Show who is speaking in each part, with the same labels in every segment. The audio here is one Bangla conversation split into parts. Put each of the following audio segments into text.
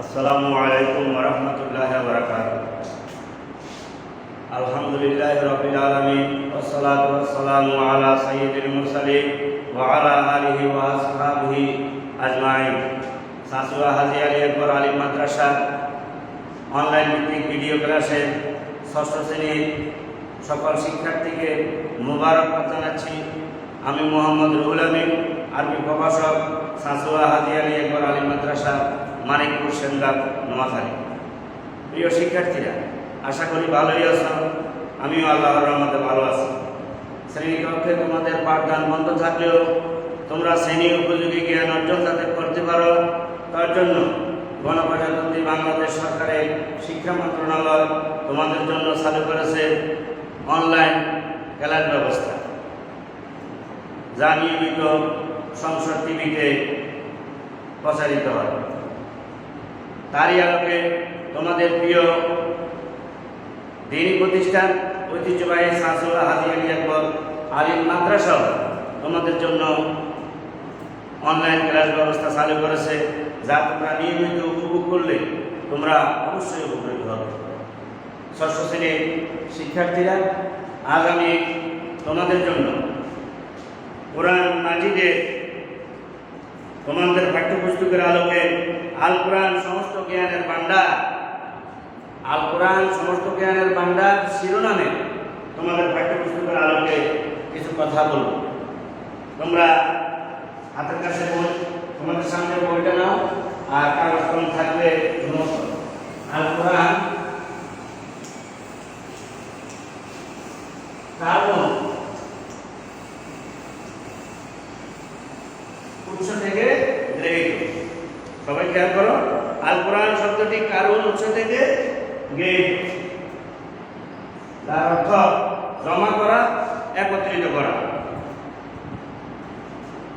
Speaker 1: আসসালামু আলাইকুম ওরহমতুল্লাহ বরকাত আলহামদুলিল্লাহ রবিল আলমিন ওসলাত ওসালামু আলা সঈদুল মুরসালিন ওয়ালা আলিহি ওয়া আসহাবিহি আজমাইন। সাসুয়া হাজি আলী আকবর আলী মাদ্রাসা অনলাইন ভিত্তিক ভিডিও ক্লাসে ষষ্ঠ শ্রেণির সকল শিক্ষার্থীকে মোবারকবাদ জানাচ্ছি। আমি মোহাম্মদ রুহুল আমিন, আরবি প্রভাষক সাসুয়া হাজি আলী একবার আলী মাদ্রাসা মানিকপুর সেনগাঁ নোয়াখালী প্রিয় শিক্ষার্থীরা, আশা করি ভালোই আছো। আমিও আল্লাহর রহমতে ভালো আছি। শ্রেণীকক্ষে তোমাদের পাঠদান বন্ধ থাকলেও তোমরা শ্রেণি উপযোগী জ্ঞান অর্জন যাতে করতে পারো, তার জন্য গণপ্রজাতন্ত্রী বাংলাদেশ সরকারের শিক্ষা মন্ত্রণালয় তোমাদের জন্য চালু করেছে অনলাইন খেলার ব্যবস্থা। যা নিয়মিত সংসদ টিভিতে প্রচারিত হয়। তারই আলোকে তোমাদের প্রিয় দিনী প্রতিষ্ঠান ঐতিহ্যবাহী শাসুল্লাহ হাজি আলী আকবর আলিম মাদ্রাসাও তোমাদের জন্য অনলাইন ক্লাস ব্যবস্থা চালু করেছে, যা তোমরা নিয়মিত উপভোগ করলে তোমরা অবশ্যই উপকৃত হবে। ষষ্ঠ শ্রেণির শিক্ষার্থীরা, আজ আমি তোমাদের জন্য কোরআন মাজিদে তোমাদের পাঠ্যপুস্তকের আলোকে আল কোরআন সমস্ত জ্ঞানের ভান্ডার আল কোরআন সমস্ত জ্ঞানের ভান্ডার শিরোনামে তোমাদের পাঠ্যপুস্তকের আলোকে কিছু কথা বলব। তোমরা হাতের কাছে বই, তোমাদের সামনে বইটা নাও, আর কাগজ কলম থাকলে আল কোরআন কারণ উৎস থেকে সবাই খেয়াল করো। আল কোরআন শব্দটি কারণ উৎস থেকে গৃহীত তার অর্থ জমা করা, একত্রিত করা।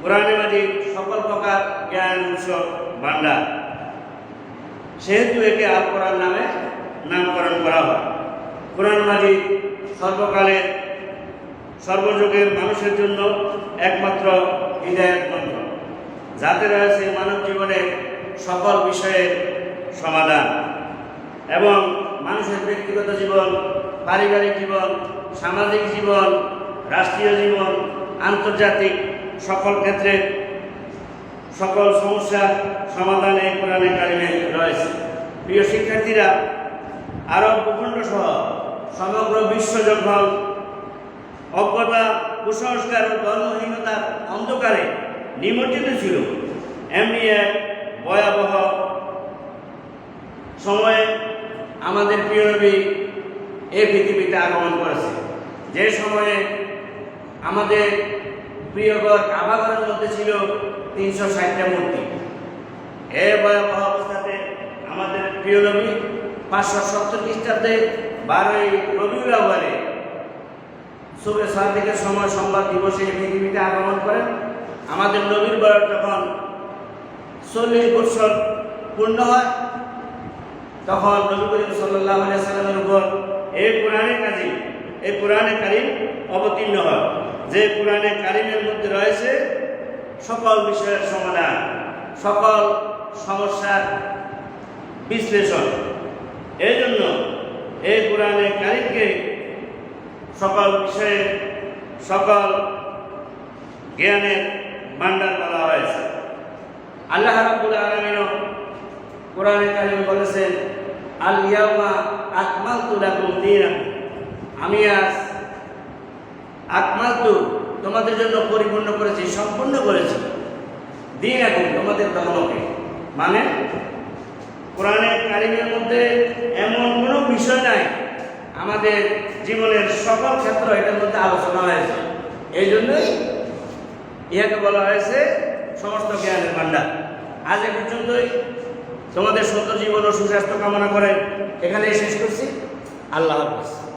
Speaker 1: কোরআনে মাজিদ সকল প্রকার জ্ঞান, উৎস ভান্ডার সেহেতু একে আল কোরআন নামে নামকরণ করা হয়। কোরআন মাজিদ সর্বকালের, সর্বযুগের মানুষের জন্য একমাত্র হৃদয়ের মন্ত্র যাতে রয়েছে মানব জীবনের সকল বিষয়ের সমাধান। এবং মানুষের ব্যক্তিগত জীবন, পারিবারিক জীবন, সামাজিক জীবন, রাষ্ট্রীয় জীবন, আন্তর্জাতিক সকল ক্ষেত্রে সকল সমস্যা সমাধানে কোরআনে কারিমে রয়েছে। প্রিয় শিক্ষার্থীরা, আরব ভূখণ্ড সহ সমগ্র বিশ্ব যখন অজ্ঞতা, কুসংস্কার ও ধর্মহীনতার অন্ধকারে নিমজ্জিত ছিল এমনি এক ভয়াবহ সময়ে আমাদের প্রিয় নবী এই পৃথিবীতে আগমন করেছে। যে সময়ে আমাদের প্রিয়গড় কাবাগরের মধ্যে ছিল তিনশো ষাটটা মূর্তি। এ ভয়াবহ অবস্থাতে আমাদের প্রিয় নবী পাঁচশো সত্তর খ্রিস্টাব্দে বারোই রবিউল আহ্বানে সুবে সাদিকের সময় সংবাদ দিবসে পৃথিবীতে আগমন করেন। আমাদের নবীর বয়স যখন চল্লিশ বছর পূর্ণ হয়, তখন নবী করিম সাল্লাহ সাল্লামের উপর এই পুরাণে কাজিম এই পুরাণে কারিম অবতীর্ণ হয়। যে পুরাণে কারিমের মধ্যে রয়েছে সকল বিষয়ের সমাধান, সকল সমস্যার বিশ্লেষণ। এই জন্য এই পুরাণে কারিমকে সকল বিষয়ে সকল জ্ঞানের ভান্ডার বলা হয়েছে। আল্লাহ রাব্বুল আলামিনও কোরআনে কারিম বলেছেন আল ইয়াউমা আকমালতু লাকুম দীনাকুম আমি আজ আকমালতু তোমাদের জন্য পরিপূর্ণ করেছি, সম্পূর্ণ করেছি। দিন এখন তোমাদের ধর্মকে। মানে কোরআনের কারিমের মধ্যে এমন কোনো বিষয় নাই। আমাদের জীবনের সকল ক্ষেত্র এটার মধ্যে আলোচনা হয়েছে। এই জন্যই ইহাকে বলা হয়েছে সমস্ত জ্ঞানের ভান্ডার আজ এ পর্যন্তই। তোমাদের সুন্দর জীবন ও সুস্বাস্থ্য কামনা করে এখানেই শেষ করছি। আল্লাহ হাফিজ।